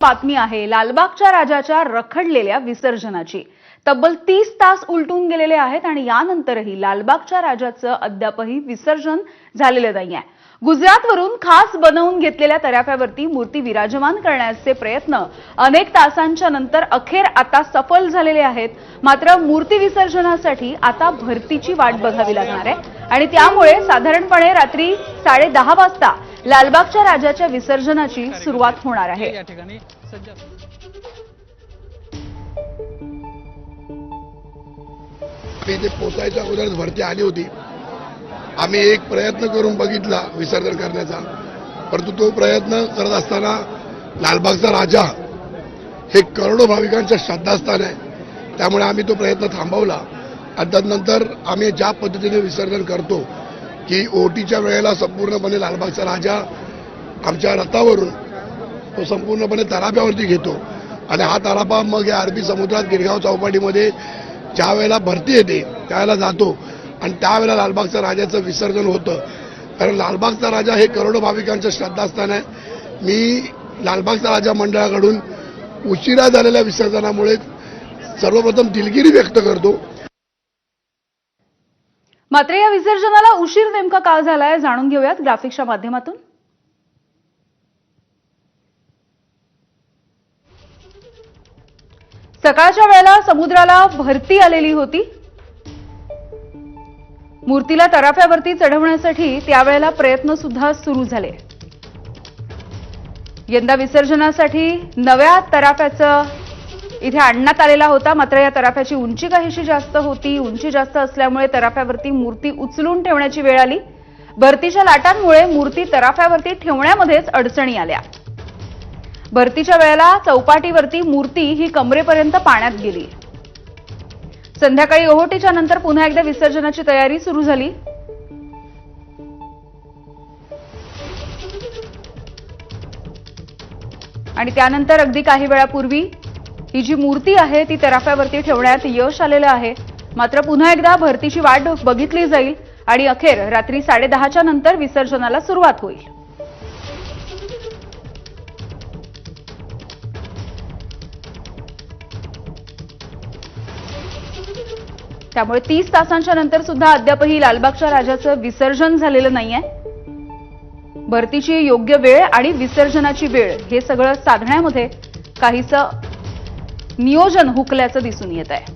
बातमी आहे. लालबागच्या राजाच्या रखडलेल्या विसर्जनाची. तब्बल तीस तास उलटून गेलेले आहेत आणि यानंतरही लालबागच्या राजाचं अद्यापही विसर्जन झालेलं नाहीये. गुजरातवरून खास बनवून घेतलेल्या तराफ्यावरती मूर्ती विराजमान करण्याचे प्रयत्न अनेक तासांच्या नंतर अखेर आता सफल झालेले आहेत. मात्र मूर्ती विसर्जनासाठी आता भरतीची वाट बघावी लागणार आहे. आणि त्यामुळे साधारणपणे रात्री साडे दहा वाजता लालबागच्या राजाच्या विसर्जनाची सुरुवात होणार आहे. या ठिकाणी सज्ज आम्ही इथे पोचायच्या अगोदरच भरती आली होती. आम्ही एक प्रयत्न करून बघितला विसर्जन करण्याचा. परंतु तो प्रयत्न करत असताना लालबागचा राजा हे करोडो भाविकांचं श्रद्धास्थान आहे. त्यामुळे आम्ही तो प्रयत्न थांबवला. आणि त्यानंतर आम्ही ज्या पद्धतीने विसर्जन करतो की ओटीच्या वेळेला संपूर्णपणे लालबागचा राजा आमच्या रथावरून तो संपूर्णपणे तराफ्यावरती घेतो. आणि हा तराफा मग या अरबी समुद्रात गिरगाव चौपाटीमध्ये ज्या वेळेला भरती येते त्यावेळेला जातो. आणि त्यावेळेला लालबागच्या राजाचं विसर्जन होतं. कारण लालबागचा राजा हे करोडो भाविकांचं श्रद्धास्थान आहे. मी लालबागचा राजा मंडळाकडून उशिरा झालेल्या विसर्जनामुळे सर्वप्रथम दिलगिरी व्यक्त करतो. मात्र या विसर्जनाला उशीर नेमका का झालाय जाणून घेऊयात ग्राफिक्सच्या माध्यमातून. सकाळच्या वेळेला समुद्राला भरती आलेली होती. मूर्तीला तराफ्यावरती चढवण्यासाठी त्यावेळेला प्रयत्न सुद्धा सुरू झाले. यंदा विसर्जनासाठी नव्या तराफ्याचं इथे आणण्यात आलेला होता मात्र या तराफ्याची उंची काहीशी जास्त होती. उंची जास्त असल्यामुळे तराफ्यावरती मूर्ती उचलून ठेवण्याची वेळ आली. भरतीच्या लाटांमुळे मूर्ती तराफ्यावरती ठेवण्यामध्येच अडचणी आल्या. भरतीच्या वेळेला चौपाटीवरती मूर्ती ही कमरेपर्यंत पाण्यात गेली. संध्याकाळी ओहोटीच्या नंतर पुन्हा एकदा विसर्जनाची तयारी सुरू झाली. आणि त्यानंतर अगदी काही वेळापूर्वी ही जी मूर्ती आहे ती तराफ्यावरती ठेवण्यात यश आलेलं आहे. मात्र पुन्हा एकदा भरतीची वाट बघितली जाईल आणि अखेर रात्री साडेदहाच्या नंतर विसर्जनाला सुरुवात होईल. त्यामुळे तीस तासांच्या नंतर सुद्धा अद्यापही लालबागच्या राजाचं विसर्जन झालेलं नाहीये. भरतीची योग्य वेळ आणि विसर्जनाची वेळ हे सगळं साधण्यामध्ये काहीसं नियोजन हुकल्याचं दिसून येत आहे.